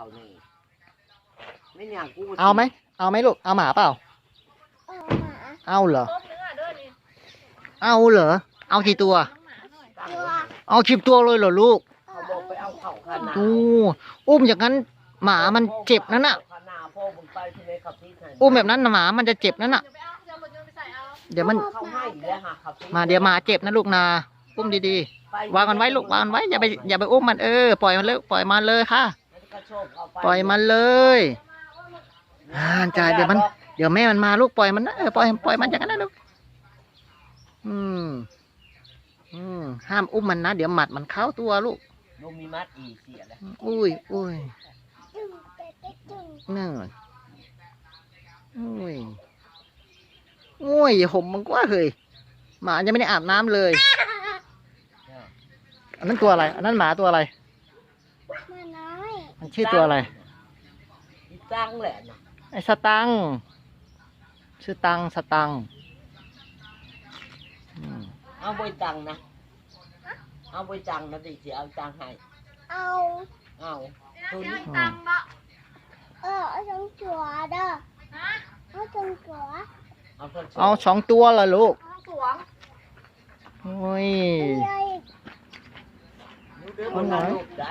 เขานี่ไม่อย่างกูเอาไหมเอาไหมลูก เอาหมาเปล่า เออหมาเอาเหรอ ต้มเนื้อเด้อนี่เอาเหรอ เอากี่ตัว น้องหมาหน่อยตั้งตัวไว้เอาสิบตัวเลยเหรอลูก เขาบอกไปเอาเข่าขนาดดูอุ้มอย่างนั้นหมามันเจ็บนั่นน่ะ ขนาดพ่อมึงไปที่ไหนขับที่ไหนอุ้มแบบนั้นน่ะหมามันจะเจ็บนั่นน่ะ เดี๋ยวไปเอาเดี๋ยวรถยนต์ไปใส่เอาเดี๋ยวมัน เขาให้อยู่แล้วหาขับที่มาเดี๋ยวหมาเจ็บนะลูกนา อุ้มดีๆวางมันไว้ลูกวางมันไว้อย่าไปอย่าไปอุ้มมันเออปล่อยมันเลยปล่อยมันเลยค่ะ ปปล่อยมันเลยอ่าจ่ายเดี๋ยวมัน เดี๋ยวแม่มันมาลูกปล่อยมันนะเออปล่อยปล่อยมันอย่างนั้นนะลูกอืมอืมห้ามอุ้มมันนะ เดี๋ยวหมัดมันเข้าตัวลูกลูกมีมัดอีเสียแล้วอุ้ยอุ้ยจึงเป็ดเป็ดจึงนั่นอุ้ยอุ้ยอย่าห่มมันกว่าเฮ้ยหมายังไม่ได้อาบน้ำเลย อันนั้นตัวอะไร อันนั้นหมาตัวอะไรมาน้อย มันชื่อตัวอะไรอีตั้งแหละนะไอ้สตังค์ชื่อตังสตังค์อืมเอาไปตังนะ เอาไปตังนะดิสิเอาตังให้เอาเอาตัวเดี๋ยวนี้ให้ตังค์เนาะเออเอาจังจัวเด้อฮะเอาจังจัวเอาเพิ่นเอาสองตัวเหรอลูกเอาสวงโอ้ย เอ้ยดูเด้อมันมาลูกได้